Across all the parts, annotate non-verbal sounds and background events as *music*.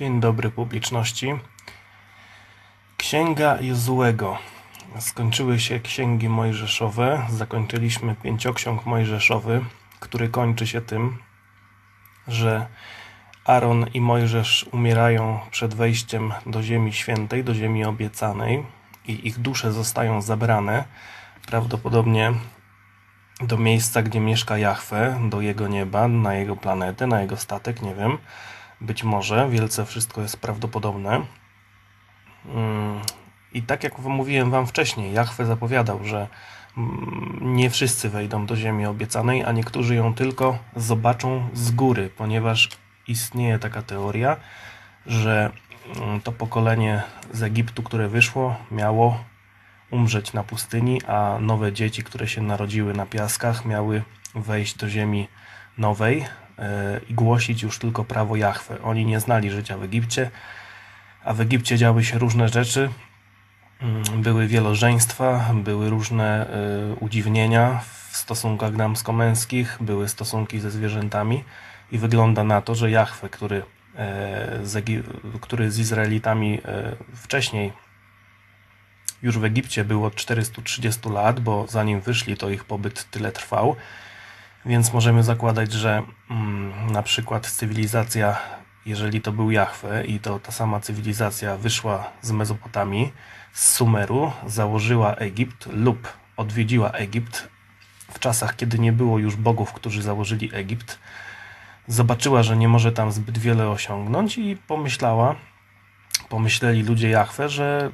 Dzień dobry publiczności. Księga Jozułego. Skończyły się księgi mojżeszowe. Zakończyliśmy pięcioksiąg mojżeszowy, który kończy się tym, że Aaron i Mojżesz umierają przed wejściem do Ziemi Świętej, do Ziemi Obiecanej i ich dusze zostają zabrane prawdopodobnie do miejsca, gdzie mieszka Jahwe, do jego nieba, na jego planetę, na jego statek, nie wiem. Być może, wielce wszystko jest prawdopodobne. Mm, I tak jak mówiłem Wam wcześniej, Jahwe zapowiadał, że mm, nie wszyscy wejdą do ziemi obiecanej, a niektórzy ją tylko zobaczą z góry, ponieważ istnieje taka teoria, że mm, to pokolenie z Egiptu, które wyszło, miało umrzeć na pustyni, a nowe dzieci, które się narodziły na piaskach, miały wejść do ziemi nowej i głosić już tylko prawo Jahwe. Oni nie znali życia w Egipcie, a w Egipcie działy się różne rzeczy. Mm, Były wielożeństwa, były różne e, udziwnienia w stosunkach damsko-męskich, były stosunki ze zwierzętami i wygląda na to, że Jahwe, który, e, z, który z Izraelitami e, wcześniej już w Egipcie był od 430 lat, bo zanim wyszli, to ich pobyt tyle trwał. Więc możemy zakładać, że mm, na przykład cywilizacja, jeżeli to był Jahwe i to ta sama cywilizacja wyszła z Mezopotamii, z Sumeru, założyła Egipt lub odwiedziła Egipt w czasach, kiedy nie było już bogów, którzy założyli Egipt, zobaczyła, że nie może tam zbyt wiele osiągnąć i pomyślała, pomyśleli ludzie Jahwe, że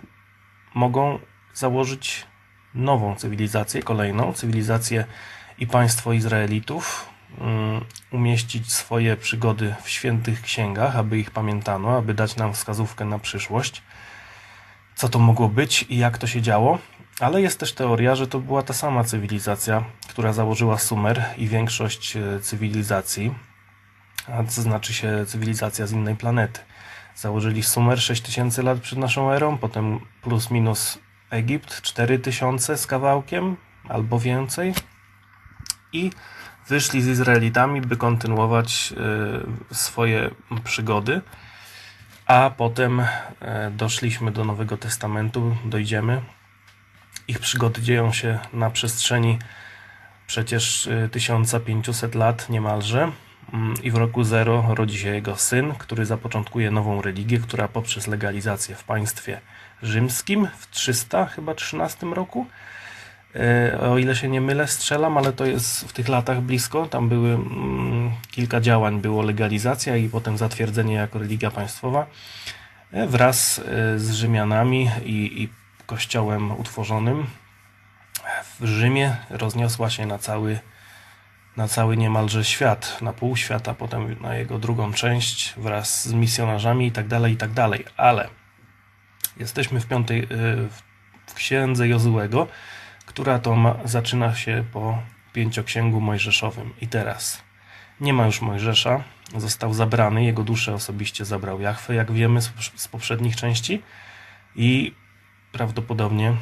mogą założyć nową cywilizację, kolejną cywilizację i państwo Izraelitów, um, umieścić swoje przygody w świętych księgach, aby ich pamiętano, aby dać nam wskazówkę na przyszłość, co to mogło być i jak to się działo. Ale jest też teoria, że to była ta sama cywilizacja, która założyła Sumer i większość e, cywilizacji, a to znaczy się cywilizacja z innej planety. Założyli Sumer 6000 lat przed naszą erą, potem plus minus Egipt 4000 z kawałkiem albo więcej i wyszli z Izraelitami, by kontynuować e, swoje przygody. A potem e, doszliśmy do Nowego Testamentu, dojdziemy. Ich przygody dzieją się na przestrzeni przecież e, 1500 lat niemalże. Mm, I w roku zero rodzi się jego syn, który zapoczątkuje nową religię, która poprzez legalizację w państwie rzymskim w 300 chyba 13 roku, o ile się nie mylę, strzelam, ale to jest w tych latach blisko. Tam były mm, kilka działań, było legalizacja i potem zatwierdzenie jako religia państwowa e, wraz e, z Rzymianami i, i kościołem utworzonym w Rzymie rozniosła się na cały na cały niemalże świat, na pół świata, potem na jego drugą część wraz z misjonarzami i tak dalej, i tak. Ale jesteśmy w piątej, w księdze Jozułego, która to ma, zaczyna się po pięcioksięgu mojżeszowym. I teraz nie ma już Mojżesza, został zabrany, jego duszę osobiście zabrał Jachwę, jak wiemy z, z poprzednich części i prawdopodobnie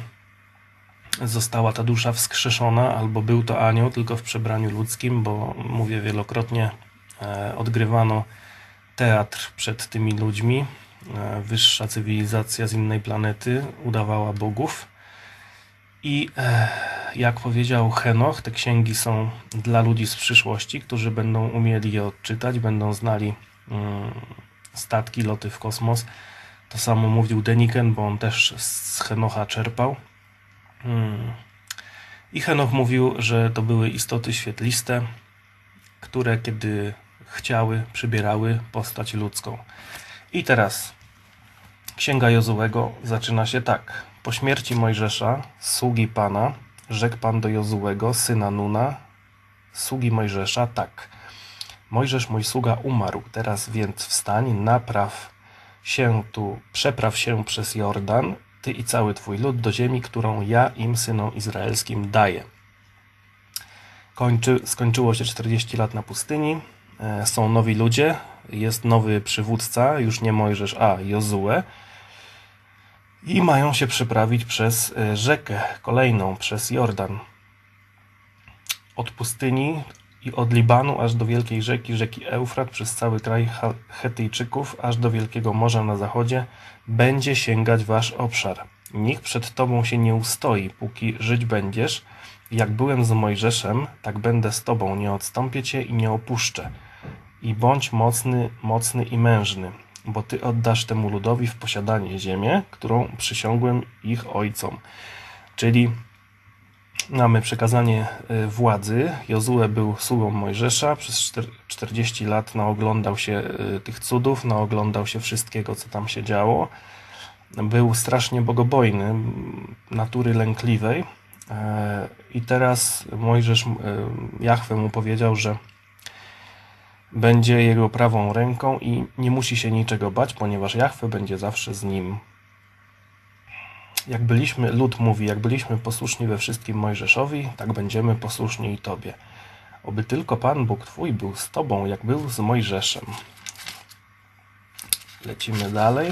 została ta dusza wskrzeszona, albo był to anioł, tylko w przebraniu ludzkim, bo mówię wielokrotnie, e, odgrywano teatr przed tymi ludźmi. E, wyższa cywilizacja z innej planety udawała bogów. I e, jak powiedział Henoch, te księgi są dla ludzi z przyszłości, którzy będą umieli je odczytać, będą znali mm, statki, loty w kosmos. To samo mówił Deniken, bo on też z Henocha czerpał. Hmm. I Henoch mówił, że to były istoty świetliste, które kiedy chciały, przybierały postać ludzką. I teraz Księga Jozułego zaczyna się tak. Po śmierci Mojżesza, sługi Pana, rzekł Pan do Jozułego, syna Nuna, sługi Mojżesza, tak. Mojżesz, mój sługa, umarł. Teraz więc wstań, napraw się tu, przepraw się przez Jordan ty i cały twój lud do ziemi, którą ja im, synom izraelskim, daję. Kończy, skończyło się 40 lat na pustyni, e, są nowi ludzie, jest nowy przywódca, już nie Mojżesz, a Jozue. I mają się przeprawić przez e, rzekę kolejną, przez Jordan. Od pustyni i od Libanu aż do wielkiej rzeki, rzeki Eufrat, przez cały kraj Chetyjczyków, aż do wielkiego morza na zachodzie, będzie sięgać wasz obszar. Nikt przed tobą się nie ustoi, póki żyć będziesz. Jak byłem z Mojżeszem, tak będę z tobą, nie odstąpię cię i nie opuszczę. I bądź mocny, mocny i mężny, bo ty oddasz temu ludowi w posiadanie ziemię, którą przysiągłem ich ojcom. Czyli mamy przekazanie y, władzy. Jozue był sługą Mojżesza, przez czter- 40 lat naoglądał się y, tych cudów, naoglądał się wszystkiego, co tam się działo. Był strasznie bogobojny, natury lękliwej. E, I teraz Mojżesz, y, Jahwe mu powiedział, że będzie jego prawą ręką i nie musi się niczego bać, ponieważ Jahwe będzie zawsze z nim. Jak byliśmy, lud mówi, jak byliśmy posłuszni we wszystkim Mojżeszowi, tak będziemy posłuszni i Tobie. Oby tylko Pan Bóg Twój był z Tobą, jak był z Mojżeszem. Lecimy dalej.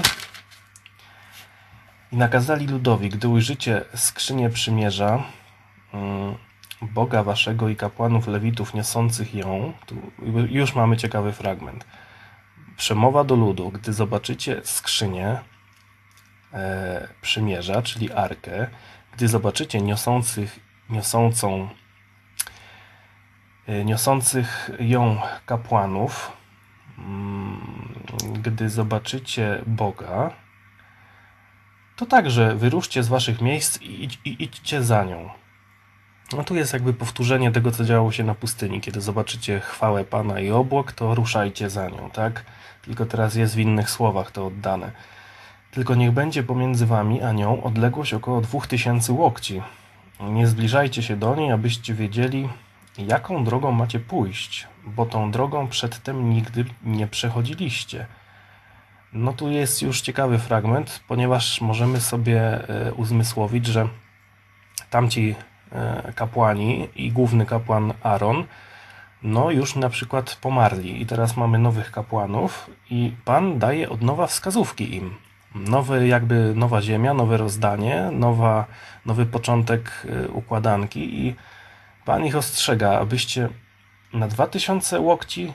I nakazali ludowi, gdy ujrzycie skrzynię przymierza, mm, Boga waszego i kapłanów lewitów niosących ją, tu już mamy ciekawy fragment. Przemowa do ludu, gdy zobaczycie skrzynię e, przymierza, czyli arkę, gdy zobaczycie niosących, niosącą, e, niosących ją kapłanów, mm, gdy zobaczycie Boga, to także wyruszcie z waszych miejsc i, i idźcie za nią. No tu jest jakby powtórzenie tego, co działo się na pustyni. Kiedy zobaczycie chwałę Pana i obłok, to ruszajcie za nią, tak? Tylko teraz jest w innych słowach to oddane. Tylko niech będzie pomiędzy wami a nią odległość około 2000 łokci. Nie zbliżajcie się do niej, abyście wiedzieli, jaką drogą macie pójść, bo tą drogą przedtem nigdy nie przechodziliście. No tu jest już ciekawy fragment, ponieważ możemy sobie e, uzmysłowić, że tamci kapłani i główny kapłan Aaron, no już na przykład pomarli i teraz mamy nowych kapłanów i Pan daje od nowa wskazówki im. Nowy, jakby nowa ziemia, nowe rozdanie, nowa, nowy początek e, układanki i Pan ich ostrzega, abyście na 2000 łokci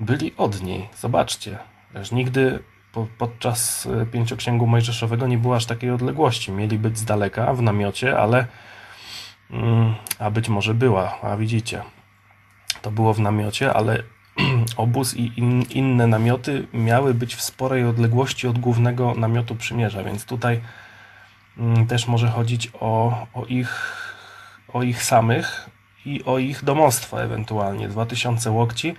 byli od niej. Zobaczcie, że nigdy po, podczas e, pięcioksięgu mojżeszowego nie było aż takiej odległości. Mieli być z daleka w namiocie, ale a być może była, a widzicie. To było w namiocie, ale *clears throat* obóz i in, inne namioty miały być w sporej odległości od głównego namiotu przymierza, więc tutaj mm, też może chodzić o, o, ich, o ich samych i o ich domostwa ewentualnie. 2000 łokci,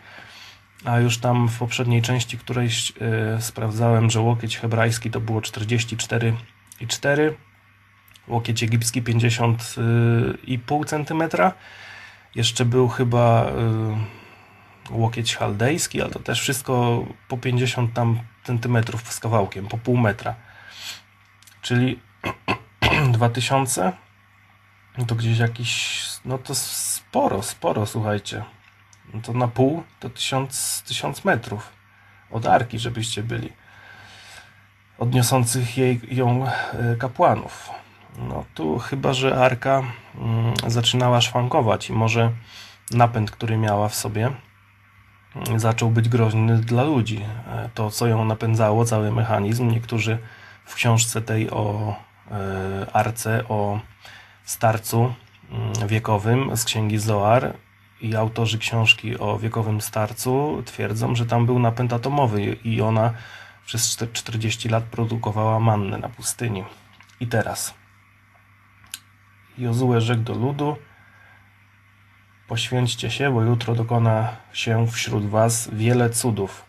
a już tam w poprzedniej części którejś y, sprawdzałem, że łokieć hebrajski to było 44,4 łokieć egipski 50,5 cm. Jeszcze był chyba y, łokieć chaldejski, ale to też wszystko po 50 tam centymetrów z kawałkiem, po pół metra. Czyli *clears throat* 2000 no to gdzieś jakiś, no to sporo, sporo, słuchajcie. No to na pół to 1000, 1000 metrów od arki, żebyście byli. Odniosących jej, ją e, kapłanów. No tu chyba, że arka mm, zaczynała szwankować i może napęd, który miała w sobie, mm, zaczął być groźny dla ludzi. E, To, co ją napędzało, cały mechanizm, niektórzy w książce tej o e, arce, o starcu mm, wiekowym z księgi Zoar i autorzy książki o wiekowym starcu twierdzą, że tam był napęd atomowy i ona przez czter- 40 lat produkowała mannę na pustyni. I teraz Jozue rzekł do ludu Poświęćcie się, bo jutro dokona się wśród was wiele cudów.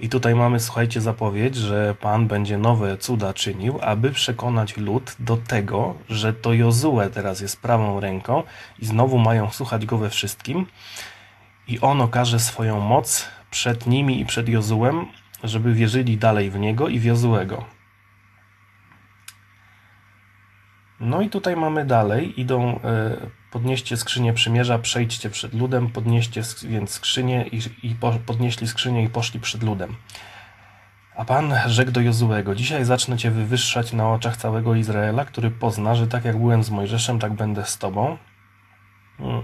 I tutaj mamy, słuchajcie, zapowiedź, że Pan będzie nowe cuda czynił, aby przekonać lud do tego, że to Jozue teraz jest prawą ręką i znowu mają słuchać go we wszystkim. I on okaże swoją moc przed nimi i przed Jozułem, żeby wierzyli dalej w niego i w Jozuego. No i tutaj mamy dalej, idą, e, podnieście skrzynię przymierza, przejdźcie przed ludem, podnieście więc skrzynię i, i po, podnieśli skrzynię i poszli przed ludem. A Pan rzekł do Jozuego, dzisiaj zacznę Cię wywyższać na oczach całego Izraela, który pozna, że tak jak byłem z Mojżeszem, tak będę z Tobą. Mm.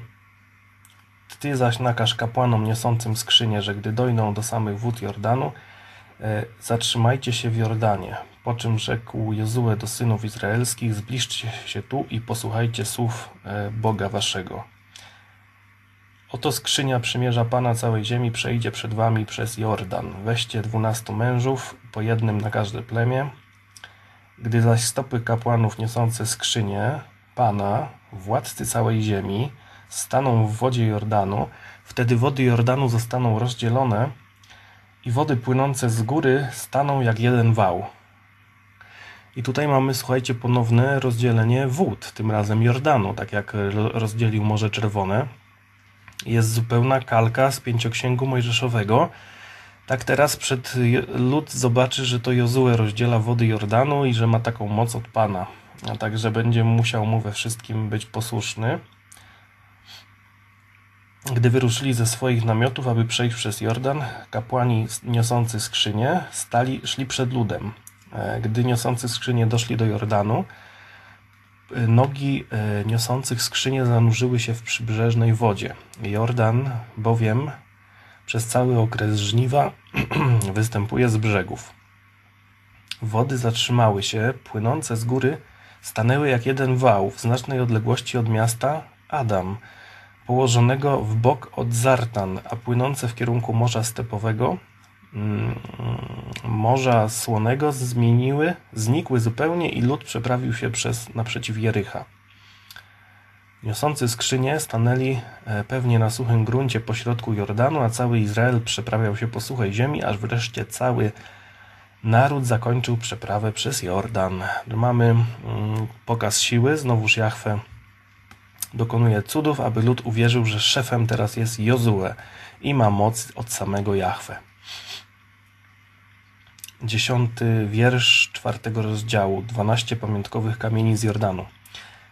Ty zaś nakaż kapłanom niosącym skrzynię, że gdy dojdą do samych wód Jordanu, e, zatrzymajcie się w Jordanie. Po czym rzekł Jozue do synów izraelskich, zbliżcie się tu i posłuchajcie słów e, Boga waszego. Oto skrzynia przymierza Pana całej ziemi przejdzie przed wami przez Jordan. Weźcie dwunastu mężów, po jednym na każde plemię. Gdy zaś stopy kapłanów niosące skrzynię Pana, władcy całej ziemi, staną w wodzie Jordanu, wtedy wody Jordanu zostaną rozdzielone i wody płynące z góry staną jak jeden wał. I tutaj mamy, słuchajcie, ponowne rozdzielenie wód, tym razem Jordanu, tak jak rozdzielił Morze Czerwone. Jest zupełna kalka z pięcioksięgu mojżeszowego. Tak teraz przed lud zobaczy, że to Jozue rozdziela wody Jordanu i że ma taką moc od Pana. A także będzie musiał mu we wszystkim być posłuszny. Gdy wyruszyli ze swoich namiotów, aby przejść przez Jordan, kapłani niosący skrzynię stali, szli przed ludem. E, gdy niosący skrzynię doszli do Jordanu, e, nogi e, niosących skrzynię zanurzyły się w przybrzeżnej wodzie. Jordan bowiem przez cały okres żniwa *clears throat* występuje z brzegów. Wody zatrzymały się, płynące z góry stanęły jak jeden wał w znacznej odległości od miasta Adam, położonego w bok od Zartan, a płynące w kierunku Morza Stepowego, Morza Słonego zmieniły, znikły zupełnie i lud przeprawił się przez naprzeciw Jericha. Niosący skrzynię stanęli e, pewnie na suchym gruncie pośrodku Jordanu, a cały Izrael przeprawiał się po suchej ziemi, aż wreszcie cały naród zakończył przeprawę przez Jordan. Mamy mm, pokaz siły, znowuż Jahwe dokonuje cudów, aby lud uwierzył, że szefem teraz jest Jozue i ma moc od samego Jahwe. Dziesiąty wiersz czwartego rozdziału, dwanaście pamiątkowych kamieni z Jordanu.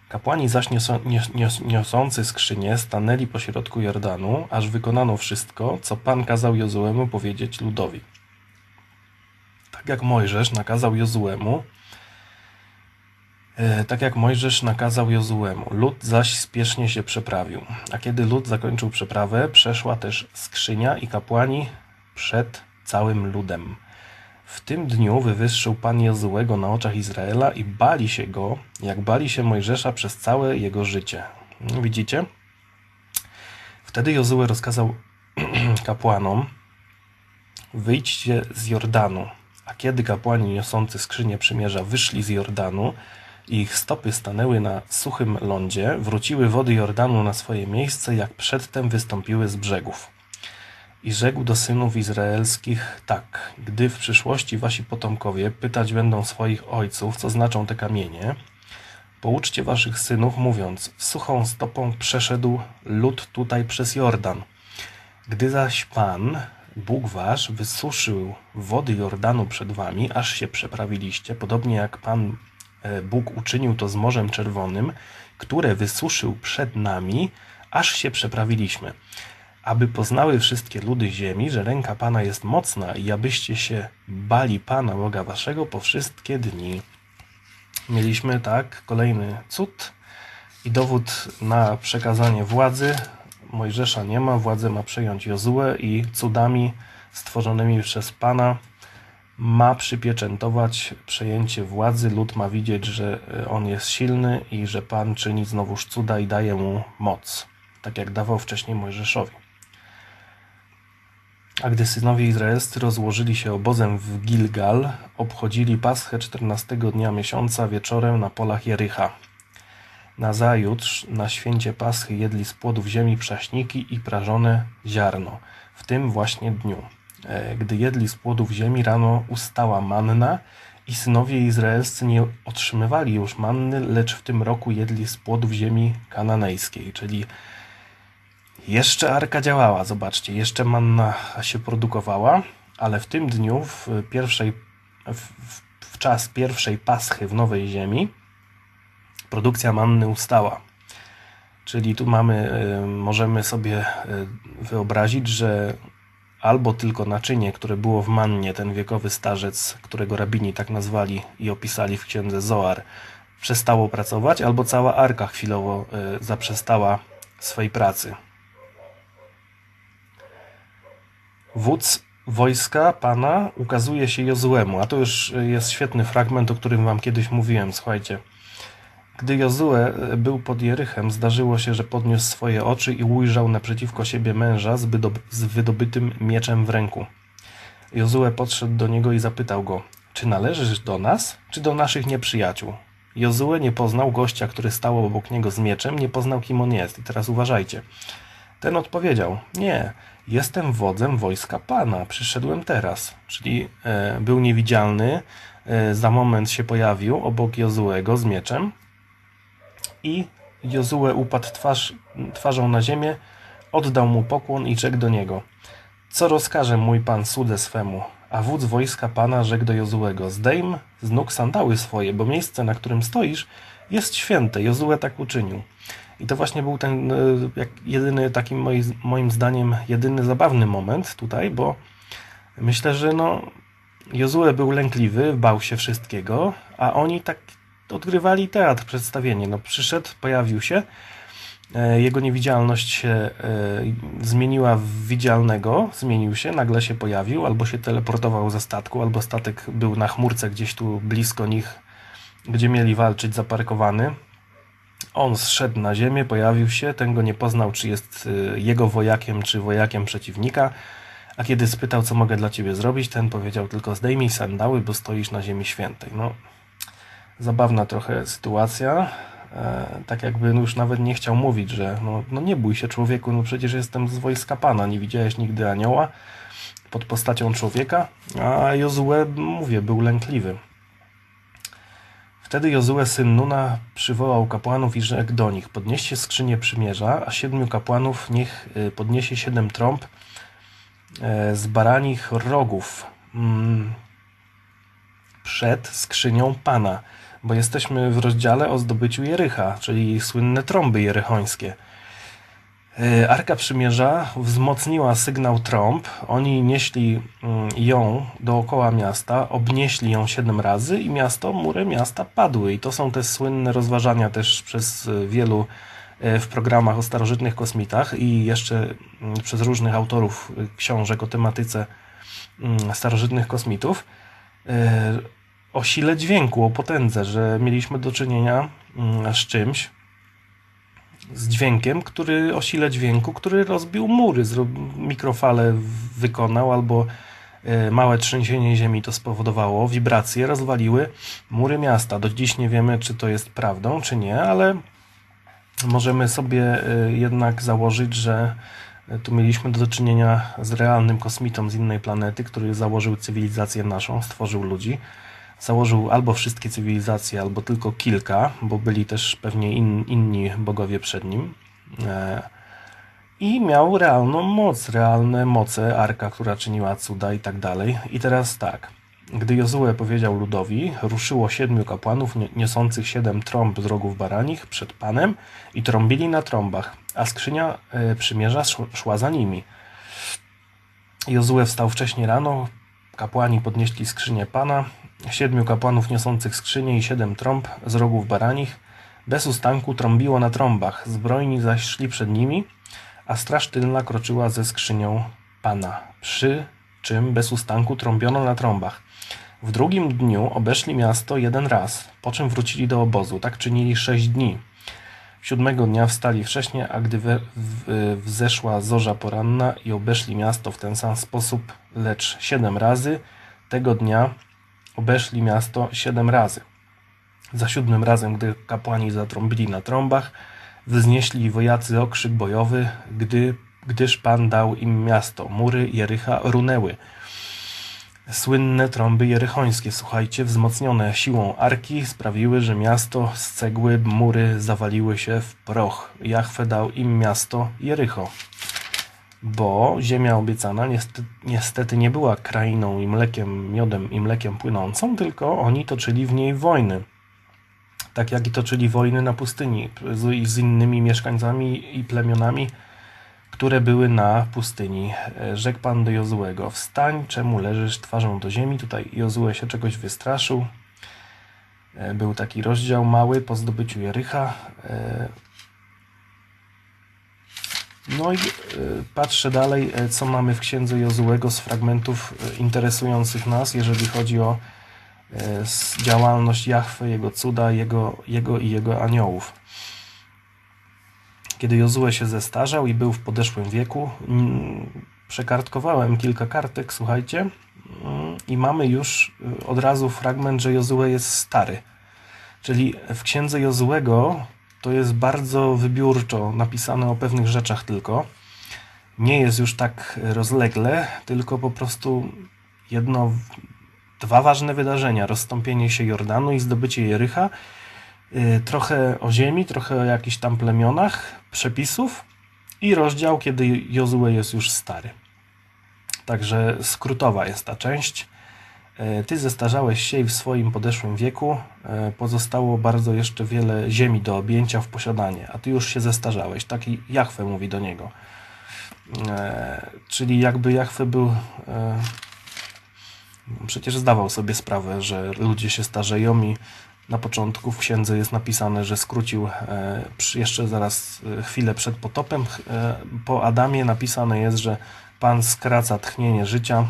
Kapłani zaś niosą, nios, niosący skrzynię stanęli pośrodku Jordanu, aż wykonano wszystko, co Pan kazał Jozuemu powiedzieć ludowi. Tak jak Mojżesz nakazał Jozuemu, e, tak jak Mojżesz nakazał Jozuemu, lud zaś spiesznie się przeprawił. A kiedy lud zakończył przeprawę, przeszła też skrzynia i kapłani przed całym ludem. W tym dniu wywyższył Pan Jozułego na oczach Izraela i bali się go, jak bali się Mojżesza przez całe jego życie. Widzicie? Wtedy Jozue rozkazał *clears throat* kapłanom, wyjdźcie z Jordanu. A kiedy kapłani niosący skrzynię przymierza wyszli z Jordanu i ich stopy stanęły na suchym lądzie, wróciły wody Jordanu na swoje miejsce, jak przedtem wystąpiły z brzegów. I rzekł do synów izraelskich tak, gdy w przyszłości wasi potomkowie pytać będą swoich ojców, co znaczą te kamienie, pouczcie waszych synów, mówiąc, suchą stopą przeszedł lud tutaj przez Jordan. Gdy zaś Pan, Bóg wasz, wysuszył wody Jordanu przed wami, aż się przeprawiliście, podobnie jak Pan e, Bóg uczynił to z Morzem Czerwonym, które wysuszył przed nami, aż się przeprawiliśmy aby poznały wszystkie ludy ziemi, że ręka Pana jest mocna i abyście się bali Pana Boga Waszego po wszystkie dni. Mieliśmy tak kolejny cud i dowód na przekazanie władzy. Mojżesza nie ma, władzę ma przejąć Jozue i cudami stworzonymi przez Pana ma przypieczętować przejęcie władzy. Lud ma widzieć, że on jest silny i że Pan czyni znowuż cuda i daje mu moc, tak jak dawał wcześniej Mojżeszowi. A gdy synowie izraelscy rozłożyli się obozem w Gilgal, obchodzili Paschę czternastego dnia miesiąca wieczorem na polach Jericha. Nazajutrz na święcie Paschy jedli z płodów ziemi prześniki i prażone ziarno, w tym właśnie dniu. E, gdy jedli z płodów ziemi, rano ustała manna i synowie izraelscy nie otrzymywali już manny, lecz w tym roku jedli z płodów ziemi kananejskiej, czyli jeszcze arka działała, zobaczcie, jeszcze manna się produkowała, ale w tym dniu, w, pierwszej, w, w czas pierwszej paschy w Nowej Ziemi, produkcja manny ustała. Czyli tu mamy, y, możemy sobie y, wyobrazić, że albo tylko naczynie, które było w mannie, ten wiekowy starzec, którego rabini tak nazwali i opisali w księdze Zoar, przestało pracować, albo cała arka chwilowo y, zaprzestała swej pracy. Wódz wojska Pana ukazuje się Jozuemu, a to już jest świetny fragment, o którym wam kiedyś mówiłem, słuchajcie. Gdy Jozue był pod Jerychem, zdarzyło się, że podniósł swoje oczy i ujrzał naprzeciwko siebie męża z, z wydobytym mieczem w ręku. Jozue podszedł do niego i zapytał go, czy należysz do nas, czy do naszych nieprzyjaciół? Jozue nie poznał gościa, który stał obok niego z mieczem, nie poznał kim on jest. I teraz uważajcie. Ten odpowiedział, nie, jestem wodzem wojska Pana, przyszedłem teraz. Czyli e, był niewidzialny, e, za moment się pojawił obok Jozuego z mieczem i Jozue upadł twarz, twarzą na ziemię, oddał mu pokłon i rzekł do niego, co rozkaże mój pan słudze swemu? A wódz wojska pana rzekł do Jozuego, zdejm z nóg sandały swoje, bo miejsce, na którym stoisz, jest święte. Jozue tak uczynił. I to właśnie był ten e, jak jedyny, takim moim, zdaniem, jedyny zabawny moment tutaj, bo myślę, że no, Jozue był lękliwy, bał się wszystkiego, a oni tak odgrywali teatr, przedstawienie. No, przyszedł, pojawił się, e, jego niewidzialność się e, zmieniła w widzialnego, zmienił się, nagle się pojawił, albo się teleportował ze statku, albo statek był na chmurce gdzieś tu blisko nich, gdzie mieli walczyć, zaparkowany. On zszedł na ziemię, pojawił się, ten go nie poznał, czy jest e, jego wojakiem, czy wojakiem przeciwnika. A kiedy spytał, co mogę dla ciebie zrobić, ten powiedział tylko zdejmij sandały, bo stoisz na ziemi świętej. No, zabawna trochę sytuacja. E, tak jakby już nawet nie chciał mówić, że no, no nie bój się człowieku, no przecież jestem z wojska Pana, nie widziałeś nigdy anioła pod postacią człowieka, a Jozue, mówię, był lękliwy. Wtedy Jozue, syn Nuna, przywołał kapłanów i rzekł do nich, podnieście skrzynię przymierza, a siedmiu kapłanów niech y, podniesie siedem trąb e, z baranich rogów mm, przed skrzynią Pana, bo jesteśmy w rozdziale o zdobyciu Jerycha, czyli słynne trąby jerychońskie. E, Arka Przymierza wzmocniła sygnał trąb. Oni nieśli mm, ją dookoła miasta, obnieśli ją siedem razy i miasto, mury miasta padły. I to są te słynne rozważania też przez e, wielu e, w programach o starożytnych kosmitach i jeszcze mm, przez różnych autorów książek o tematyce mm, starożytnych kosmitów o sile dźwięku, o potędze, że mieliśmy do czynienia z czymś, z dźwiękiem, który o sile dźwięku, który rozbił mury, mikrofale wykonał albo małe trzęsienie ziemi to spowodowało, wibracje rozwaliły mury miasta. Do dziś nie wiemy, czy to jest prawdą, czy nie, ale możemy sobie jednak założyć, że tu mieliśmy do czynienia z realnym kosmitą z innej planety, który założył cywilizację naszą, stworzył ludzi założył albo wszystkie cywilizacje, albo tylko kilka, bo byli też pewnie in, inni bogowie przed nim. E, I miał realną moc, realne moce, arka, która czyniła cuda i tak dalej. I teraz tak. Gdy Jozue powiedział ludowi, ruszyło siedmiu kapłanów niosących siedem trąb z rogów baranich przed Panem i trąbili na trąbach, a skrzynia e, przymierza szła za nimi. Jozue wstał wcześnie rano, kapłani podnieśli skrzynię Pana, siedmiu kapłanów niosących skrzynię i siedem trąb z rogów baranich bez ustanku trąbiło na trąbach, zbrojni zaś szli przed nimi, a straż tylna kroczyła ze skrzynią Pana, przy czym bez ustanku trąbiono na trąbach. W drugim dniu obeszli miasto jeden raz, po czym wrócili do obozu. Tak czynili sześć dni. Siódmego dnia wstali wcześnie, a gdy we, w, wzeszła zorza poranna i obeszli miasto w ten sam sposób, lecz siedem razy, tego dnia Obeszli miasto siedem razy. Za siódmym razem, gdy kapłani zatrąbili na trąbach, wznieśli wojacy okrzyk bojowy, gdy, gdyż Pan dał im miasto. Mury Jericha runęły. Słynne trąby jerychońskie, słuchajcie, wzmocnione siłą arki, sprawiły, że miasto z cegły mury zawaliły się w proch. Jachwę dał im miasto Jericho bo ziemia obiecana niestety, niestety nie była krainą i mlekiem, miodem i mlekiem płynącą, tylko oni toczyli w niej wojny. Tak jak i toczyli wojny na pustyni z, z innymi mieszkańcami i plemionami, które były na pustyni. Rzekł Pan do Jozuego, wstań, czemu leżysz twarzą do ziemi? Tutaj Jozue się czegoś wystraszył. Był taki rozdział mały po zdobyciu Jericha. No i y, patrzę dalej, y, co mamy w księdze Jozułego z fragmentów y, interesujących nas, jeżeli chodzi o działalność Jahwe, jego cuda, jego, jego i jego aniołów. Kiedy Jozue się zestarzał i był w podeszłym wieku, przekartkowałem kilka kartek, słuchajcie, mm, i mamy już od razu fragment, że Jozue jest stary. Czyli w księdze Jozuego to jest bardzo wybiórczo napisane o pewnych rzeczach tylko. Nie jest już tak rozlegle, tylko po prostu jedno, dwa ważne wydarzenia: rozstąpienie się Jordanu i zdobycie Jericha. Y, Trochę o ziemi, trochę o jakichś tam plemionach, przepisów i rozdział, kiedy Jozue jest już stary. Także skrótowa jest ta część. E, Ty zestarzałeś się i w swoim podeszłym wieku e, pozostało bardzo jeszcze wiele ziemi do objęcia w posiadanie, a ty już się zestarzałeś. Taki Jachwę mówi do niego. E, Czyli jakby Jachwę był. Przecież zdawał sobie sprawę, że ludzie się starzeją i na początku w księdze jest napisane, że skrócił jeszcze zaraz chwilę przed potopem. Po Adamie napisane jest, że Pan skraca tchnienie życia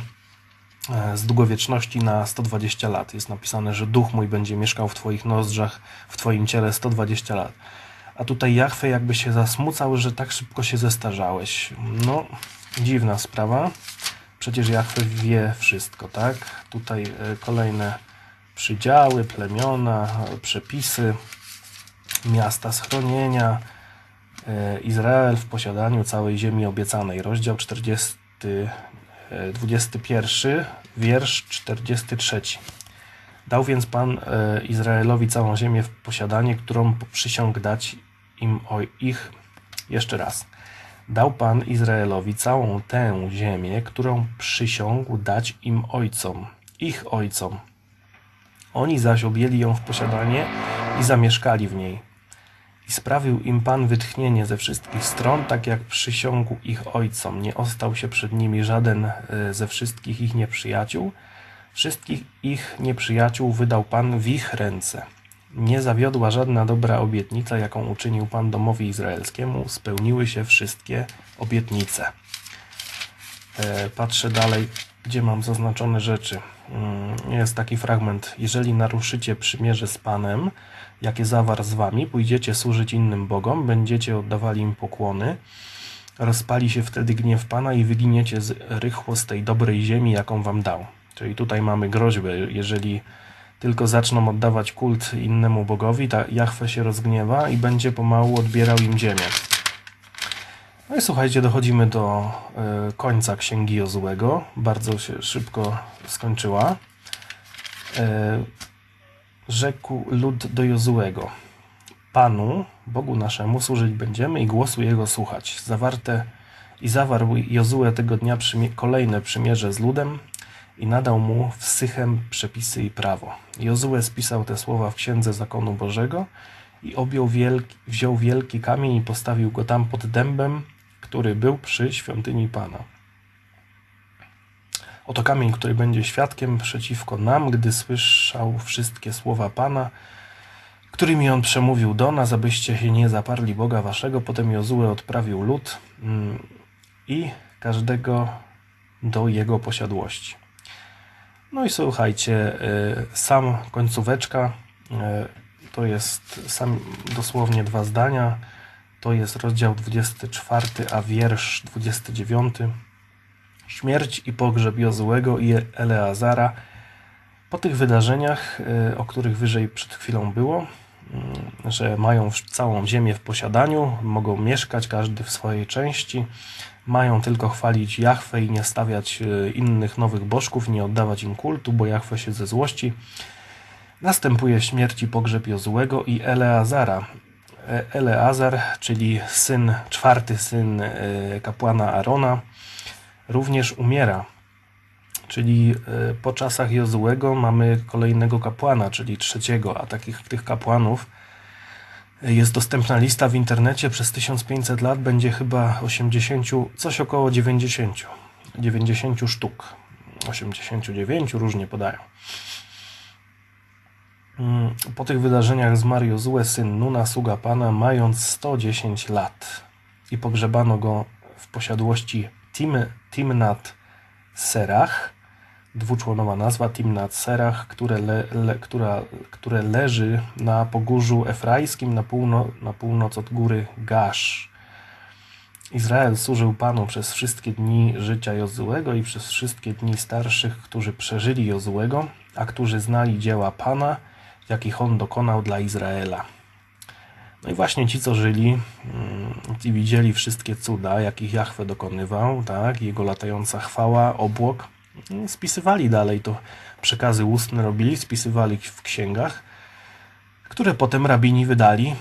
z długowieczności na 120 lat. Jest napisane, że duch mój będzie mieszkał w Twoich nozdrzach, w Twoim ciele 120 lat. A tutaj Jachwę jakby się zasmucał, że tak szybko się zestarzałeś. No, dziwna sprawa. Przecież Jachwę wie wszystko, tak? Tutaj e, kolejne przydziały, plemiona, e, przepisy, miasta schronienia, e, Izrael w posiadaniu całej ziemi obiecanej. Rozdział 40, e, 21, wiersz 43. Dał więc Pan e, Izraelowi całą ziemię w posiadanie, którą przysiągł dać im o ich. Jeszcze raz. Dał Pan Izraelowi całą tę ziemię, którą przysiągł dać im ojcom, ich ojcom. Oni zaś objęli ją w posiadanie i zamieszkali w niej. I sprawił im Pan wytchnienie ze wszystkich stron, tak jak przysiągł ich ojcom. Nie ostał się przed nimi żaden e, ze wszystkich ich nieprzyjaciół. Wszystkich ich nieprzyjaciół wydał Pan w ich ręce. Nie zawiodła żadna dobra obietnica, jaką uczynił Pan domowi izraelskiemu. Spełniły się wszystkie obietnice. E, Patrzę dalej, gdzie mam zaznaczone rzeczy. Mm, Jest taki fragment. Jeżeli naruszycie przymierze z Panem, jakie zawarł z wami, pójdziecie służyć innym bogom, będziecie oddawali im pokłony, rozpali się wtedy gniew Pana i wyginiecie z, rychło z tej dobrej ziemi, jaką wam dał. Czyli tutaj mamy groźbę, jeżeli tylko zaczną oddawać kult innemu bogowi, ta Jahwe się rozgniewa i będzie pomału odbierał im ziemię. No i słuchajcie, dochodzimy do e, końca Księgi Jozułego. Bardzo się szybko skończyła. E, rzekł lud do Jozułego. Panu, Bogu naszemu, służyć będziemy i głosu Jego słuchać. Zawarte i zawarł Jozue tego dnia kolejne przymierze z ludem i nadał mu w Sychem przepisy i prawo. Jozue spisał te słowa w Księdze Zakonu Bożego i objął wielki, wziął wielki kamień i postawił go tam pod dębem, który był przy świątyni Pana. Oto kamień, który będzie świadkiem przeciwko nam, gdy słyszał wszystkie słowa Pana, którymi on przemówił do nas, abyście się nie zaparli Boga waszego. Potem Jozue odprawił lud mm, i każdego do jego posiadłości. No i słuchajcie, y, sam końcóweczka y, to jest sam dosłownie dwa zdania. To jest rozdział 24, a wiersz 29. Śmierć i pogrzeb Jozułego i Eleazara. Po tych wydarzeniach, y, o których wyżej przed chwilą było, y, że mają całą ziemię w posiadaniu, mogą mieszkać każdy w swojej części, mają tylko chwalić Jahwe i nie stawiać y, innych nowych bożków, nie oddawać im kultu, bo Jahwe się ze złości. Następuje śmierć i pogrzeb Jozułego i Eleazara. E- Eleazar, czyli syn, czwarty syn e, kapłana Arona, również umiera. Czyli e, po czasach Jozułego mamy kolejnego kapłana, czyli trzeciego, a takich tych kapłanów e, jest dostępna lista w internecie przez 1500 lat, będzie chyba 80, coś około 90, 90 sztuk, 89 różnie podają. Mm, Po tych wydarzeniach zmarł Jozue, syn Nuna, sługa Pana, mając 110 lat. i pogrzebano go w posiadłości Tim, Timnat Serach, dwuczłonowa nazwa Timnat Serach, które, le, le, która, które leży na pogórzu efrańskim na, półno, na północ od góry Gasz. Izrael służył Panu przez wszystkie dni życia Jozułego i przez wszystkie dni starszych, którzy przeżyli Jozułego, a którzy znali dzieła Pana, jakich On dokonał dla Izraela. No i właśnie ci, co żyli mm, i widzieli wszystkie cuda, jakich Jahwe dokonywał, tak, jego latająca chwała, obłok, mm, spisywali dalej to przekazy ustne robili, spisywali w księgach, które potem rabini wydali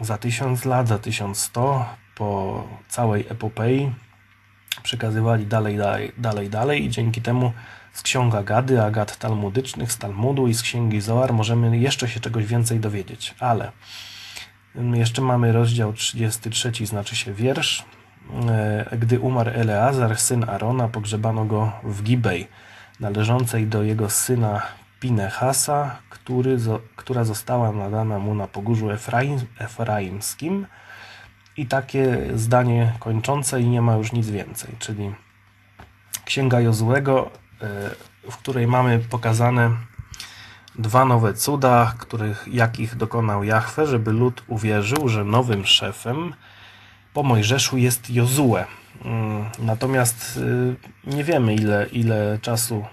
za tysiąc lat, za 1100, po całej epopei, przekazywali dalej, dalej, dalej, dalej i dzięki temu z ksiąg Agady, Agad talmudycznych, z Talmudu i z księgi Zoar możemy jeszcze się czegoś więcej dowiedzieć, ale jeszcze mamy rozdział 33, znaczy się wiersz. E, Gdy umarł Eleazar, syn Arona, pogrzebano go w Gibej, należącej do jego syna Pinehasa, który, która została nadana mu na pogórzu Efraim, Efraimskim. I takie zdanie kończące i nie ma już nic więcej, czyli Księga Jozłego, e, w której mamy pokazane dwa nowe cuda, których, jakich dokonał Jahwe, żeby lud uwierzył, że nowym szefem po Mojżeszu jest Jozue. Mm, natomiast y, nie wiemy ile, ile czasu,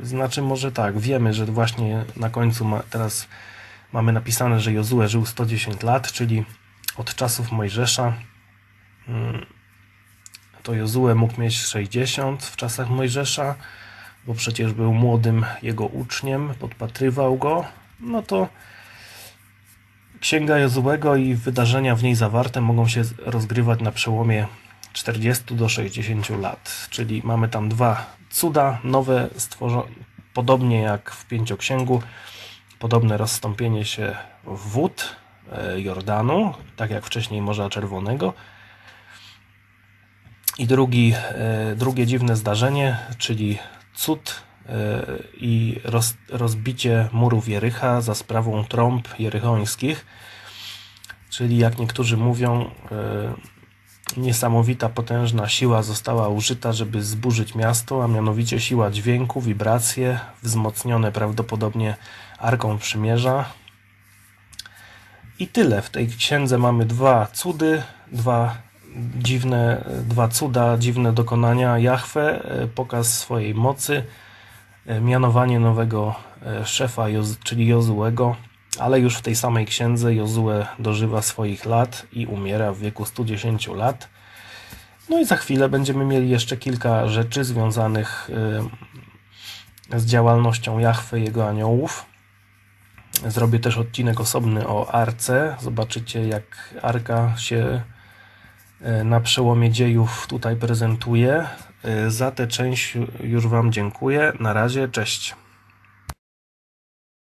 znaczy może tak, wiemy, że właśnie na końcu ma, teraz mamy napisane, że Jozue żył 110 lat, czyli od czasów Mojżesza mm, to Jozue mógł mieć 60 w czasach Mojżesza, bo przecież był młodym jego uczniem, podpatrywał go, no to Księga Jozułego i wydarzenia w niej zawarte mogą się rozgrywać na przełomie 40 do 60 lat, czyli mamy tam dwa cuda nowe stworzone, podobnie jak w Pięcioksięgu, podobne rozstąpienie się wód e, Jordanu, tak jak wcześniej Morza Czerwonego. I drugi, e, drugie dziwne zdarzenie, czyli cud e, i roz, rozbicie murów Jericha za sprawą trąb jerychońskich, czyli jak niektórzy mówią, e, niesamowita, potężna siła została użyta, żeby zburzyć miasto, a mianowicie siła dźwięku, wibracje, wzmocnione prawdopodobnie Arką Przymierza. I tyle. W tej księdze mamy dwa cudy, dwa dziwne dwa cuda, dziwne dokonania Jahwe, e, pokaz swojej mocy, e, mianowanie nowego e, szefa, czyli Jozułego, ale już w tej samej księdze Jozue dożywa swoich lat i umiera w wieku 110 lat. No i za chwilę będziemy mieli jeszcze kilka rzeczy związanych z działalnością Jahwe jego aniołów. Zrobię też odcinek osobny o Arce. Zobaczycie, jak Arka się na przełomie dziejów tutaj prezentuję. E, za tę część już Wam dziękuję. Na razie, cześć.